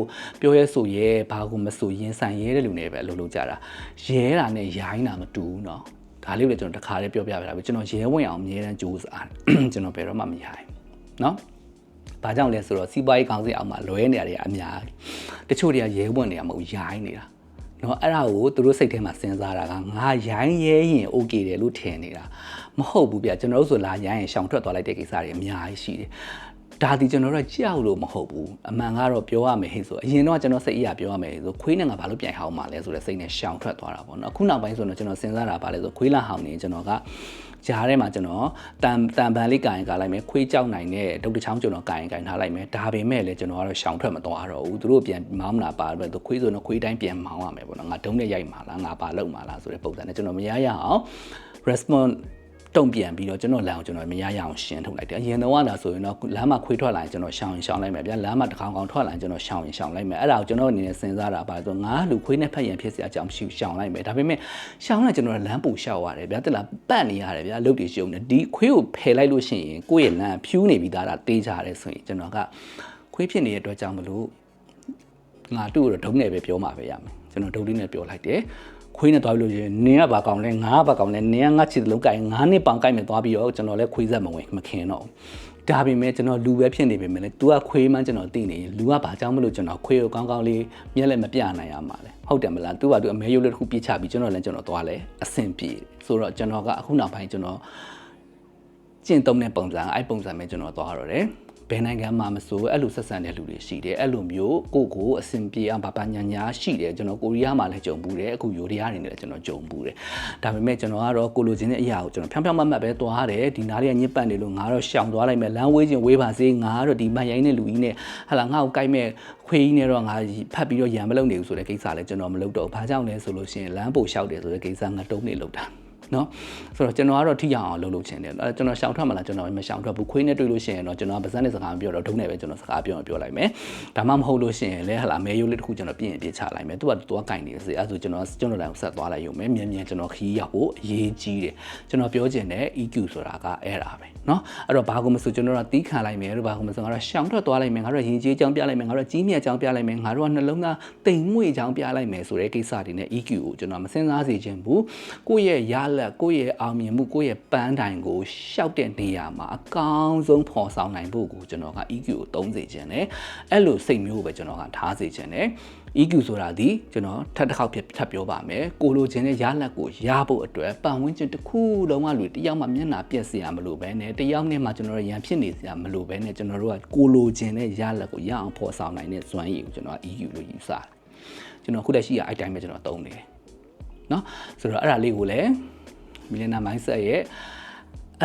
ပြောရဲဆိုရဲဘာကိုမဆိုရင်ဆိုင်ရဲတဲ့လူနဲ့ပဲအလုပ်လုပ်ကြတာရဲတာနဲ့ရိုင်းတာမတူဘူးเนาะ ဒါလေးကိုကျွန်တော်တခါလေးပြောပြပြတာပဲကျွန်တော်ရဲဝင်အောင်အမြဲတမ်းကြိုးစားတယ်ကျွန်တော်ဘယ်တော့မှမရဘူးเนาะဘာကြောင့်လဲဆိုတော့စီးပွားရေးကောင်းစီအောင်မှာလွဲနေရတဲ့အများတချို့တွေကရဲဝင်နေရမဟုတ်ရိုင်းနေတာเนาะအဲ့ဒါကိုသူတို့စိတ်ထဲမှာစဉ်းစားတာကငါရိုင်းရဲရင် okay တယ်လို့ထင်နေတာမဟုတ်ဘူးဗျကျွန်တော်တို့ဆိုလာရိုင်းရင်ရှောင်ထွက်သွားလိုက်တဲ့ကိစ္စတွေအများကြီးရှိတယ် ဒါဒီကျွန်တော်တို့ကြောက်လို့မဟုတ်ဘူးအမှန်ကတော့ပြောရမယ်ဟဲ့ဆိုအရင်တော့ကျွန်တော်စိတ်အရာပြောရမယ်ဆိုခွေးနဲ့ငါဘာလို့ပြန်ဟောင်းမှာလဲဆိုတဲ့စိတ်နဲ့ရှောင်ထွက်သွားတာပေါ့နော်အခုနောက်ပိုင်းဆိုတော့ကျွန်တော်စဉ်းစားတာပါလဲဆိုခွေးလာဟောင်းနေကျွန်တော်ကကြားထဲမှာကျွန်တော်တန်တန်ပန်လေးကင်ကလိုက်မယ်ခွေးကြောက်နိုင်တဲ့ဒုတ်တချောင်းကျွန်တော်ကင်ကင်ထားလိုက်မယ်ဒါပေမဲ့လည်းကျွန်တော်ကတော့ရှောင်ထွက်မသွားတော့ဘူးသူတို့ပြန်မောင်းလာပါပဲသူခွေးဆိုတော့ခွေးတိုင်းပြန်မောင်းရမယ်ပေါ့နော်ငါဒုံးနဲ့ရိုက်မှာလားငါပါလုံမှာလားဆိုတဲ့ပုံစံနဲ့ကျွန်တော်မရရအောင် response တုံ့ပြန်ပြီးတော့ကျွန်တော်လမ်းကိုကျွန်တော်မရရအောင်ရှင်းထုတ်လိုက်တယ်အရင်တော့လာဆိုရင်တော့လမ်းမှာခွေးထွက်လာရင်ကျွန်တော်ရှောင်ရင်ရှောင်လိုက်မယ်ဗျာလမ်းမှာတကောင်ကောင်ထွက်လာရင်ကျွန်တော်ရှောင်ရင်ရှောင်လိုက်မယ်အဲ့ဒါကိုကျွန်တော်အနေနဲ့စဉ်းစားတာပါဆိုငါလူခွေးနဲ့ဖက်ရင်ဖြစ်စရာအကြောင်းမရှိရှောင်လိုက်မယ်ဒါပေမဲ့ရှောင်လိုက်ကျွန်တော်လမ်းပူရှောက်ရတယ်ဗျာတက်လာပတ်နေရတယ်ဗျာလုတ်တီရှုံနေဒီခွေးကိုဖယ်လိုက်လို့ရှိရင်ကိုယ့်ရဲ့လမ်းဖြူးနေပြီးသားတာတေးကြတယ်ဆိုရင်ကျွန်တော်ကခွေးဖြစ်နေတဲ့အတွက်ကြောင့်မလို့ငါတို့တော့ဒုံးနဲ့ပဲပြောမှာပဲရမယ်ကျွန်တော်ဒုံးလေးနဲ့ပြောလိုက်တယ် ခွေးနဲ့သွားပြီးလို့ရှိရင်နင်းကဘာကောင်လဲငါကဘာကောင်လဲနင်းကငါချစ်တလုံးကိုင်ငါနှစ်ပေါင်ကိုင်မယ်သွားပြီးတော့ကျွန်တော်လည်းခွေးဆက်မဝင်မခင်တော့ဘူးဒါပေမဲ့ကျွန်တော်လူပဲဖြစ်နေပေမဲ့လည်း तू ကခွေးမှန်းကျွန်တော်သိနေရင်လူကဘာကြောင့်မလို့ကျွန်တော်ခွေးကိုကောင်းကောင်းလေးမျက်လည်းမပြနိုင်ရမှာလဲဟုတ်တယ်မလား तू က तू အမဲရုပ်လေးတစ်ခုပြစ်ချပြီးကျွန်တော်လည်းကျွန်တော်သွားလဲအဆင်ပြေဆိုတော့ကျွန်တော်ကအခုနောက်ပိုင်းကျွန်တော် ကျင့်သုံးတဲ့ပုံစံအဲ့ပုံစံပဲကျွန်တော်သွားတော့တယ် ဘယ်နိုင်ငံမှာမဆိုအဲ့လိုဆက်ဆံတဲ့လူတွေရှိတယ်အဲ့လိုမျိုးကိုယ့်ကိုယ်အဆင်ပြေအောင်ဘာဘာညာညာရှိတယ်ကျွန်တော်ကိုရီးယားမှာလည်းကြုံဘူးတယ်အခုယူရီးယားနေလည်းကျွန်တော်ကြုံဘူးတယ်ဒါပေမဲ့ကျွန်တော်ကတော့ကိုလိုချင်တဲ့အရာကိုကျွန်တော်ဖြောင်းဖြောင်းမတ်မတ်ပဲသွားတယ်ဒီနားလေးကညစ်ပတ်နေလို့ငါတော့ရှောင်သွားလိုက်မယ်လမ်းဝေးချင်းဝေးပါစေငါကတော့ဒီမန်ရိုင်းတဲ့လူကြီးနဲ့ဟာလာငါ့ကိုကြိုက်မဲ့ခွေးကြီးနဲ့တော့ငါဖတ်ပြီးတော့ရံမလုပ်နေဘူးဆိုတဲ့ကိစ္စလည်းကျွန်တော်မလုပ်တော့ဘူးဘာကြောင့်လဲဆိုလို့ရှိရင်လမ်းပို့လျှောက်တယ်ဆိုတဲ့ကိစ္စငါတုံးနေလောက်တာ နော်ဆိုတော့ကျွန်တော်ကတော့ထိရအောင်လုပ်လို့ချင်တယ်အဲကျွန်တော်ရှောင်ထွက်မလားကျွန်တော်မရှောင်ထွက်ဘူးခွေးနဲ့တွေ့လို့ရှိရင်တော့ကျွန်တော်ဗဇက်နဲ့စကားမပြောတော့ဒုံနဲ့ပဲကျွန်တော်စကားပြောပြောလိုက်မယ်ဒါမှမဟုတ်လို့ရှိရင်လည်းဟလာမဲရိုးလေးတစ်ခုကျွန်တော်ပြင်ပြချလိုက်မယ်သူကသွားကင်နေစေအဲဆိုကျွန်တော်ကျွန်တော်လည်းဆက်သွားလိုက်ရုံပဲမြန်မြန်ကျွန်တော်ခီးရောက်ဖို့အရေးကြီးတယ်ကျွန်တော်ပြောချင်တဲ့ EQ ဆိုတာကအဲ့ဒါပဲ เนาะအဲ့တော့ဘာကိုမဆိုကျွန်တော်တို့တီးခံလိုက်မယ်တို့ဘာကိုမဆိုငါတို့ရှောင်ထွက်သွားလိုက်မယ်ငါတို့ရင်ကြီးအကြောင်းပြလိုက်မယ်ငါတို့ကြီးမြတ်အကြောင်းပြလိုက်မယ်ငါတို့ကနှလုံးသားတိမ်မွေ့အကြောင်းပြလိုက်မယ်ဆိုတဲ့ကိစ္စတွေနဲ့ EQ ကိုကျွန်တော်မစင်စားစေချင်ဘူးကိုယ့်ရဲ့ရလက်ကိုယ့်ရဲ့အောင်မြင်မှုကိုယ့်ရဲ့ပန်းတိုင်ကိုရှောက်တဲ့နေရာမှာအကောင်းဆုံးဖော်ဆောင်နိုင်ဖို့ကိုကျွန်တော်က EQ ကိုသုံးစေချင်တယ်အဲ့လိုစိတ်မျိုးကိုပဲကျွန်တော်ကထားစေချင်တယ် EQ ဆိုတာဒီကျွန်တော်ထပ်တစ်ခေါက်ထပ်ပြောပါမယ်ကိုလိုချင်တဲ့ရလက်ကိုရဖို့အတွက်ပတ်ဝန်းကျင်တစ်ခုလုံးကလူတယောက်မှမျက်နှာပြက်စရာမလိုပဲနဲ့တယောက်နဲ့မှကျွန်တော်တို့ရန်ဖြစ်နေစရာမလိုပဲနဲ့ကျွန်တော်တို့ကကိုလိုချင်တဲ့ရလက်ကိုရအောင်ဖော်ဆောင်နိုင်တဲ့စွမ်းရည်ကိုကျွန်တော်က EQ လို့ယူဆတယ်ကျွန်တော်ခုလက်ရှိရအဲ့တိုင်းပဲကျွန်တော်သုံးနေတယ်เนาะဆိုတော့အဲ့ဒါလေးကိုလည်း Millionaire Mindset ရဲ့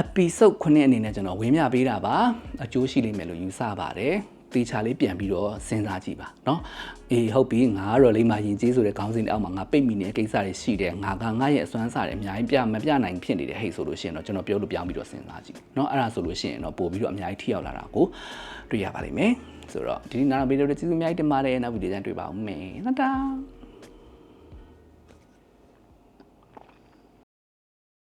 episode 9အနေနဲ့ကျွန်တော်ဝင်းမြပေးတာပါအကျိုးရှိလိမ့်မယ်လို့ယူဆပါတယ် တေချာလေးပြန်ပြီးတော့စဉ်းစားကြည့်ပါเนาะအေးဟုတ်ပြီငါကတော့လိမ္မာရင်ကြီးဆိုတဲ့ခေါင်းစဉ်အောက်မှာငါပိတ်မိနေတဲ့ကိစ္စတွေရှိတယ်ငါကငါရဲ့အစွမ်းစားတွေအများကြီးပြမပြနိုင်ဖြစ်နေတဲ့ဟိတ်ဆိုလို့ရှိရင်တော့ကျွန်တော်ပြောလို့ပြောင်းပြီးတော့စဉ်းစားကြည့်เนาะအဲ့ဒါဆိုလို့ရှိရင်တော့ပို့ပြီးတော့အများကြီးထိရောက်လာတာကိုတွေ့ရပါလိမ့်မယ်ဆိုတော့ဒီနေ့နားဗီဒီယိုတွေကျေးဇူးအများကြီးတင်ပါတယ်နောက်ဗီဒီယိုတိုင်းတွေ့ပါဦးမယ်တတား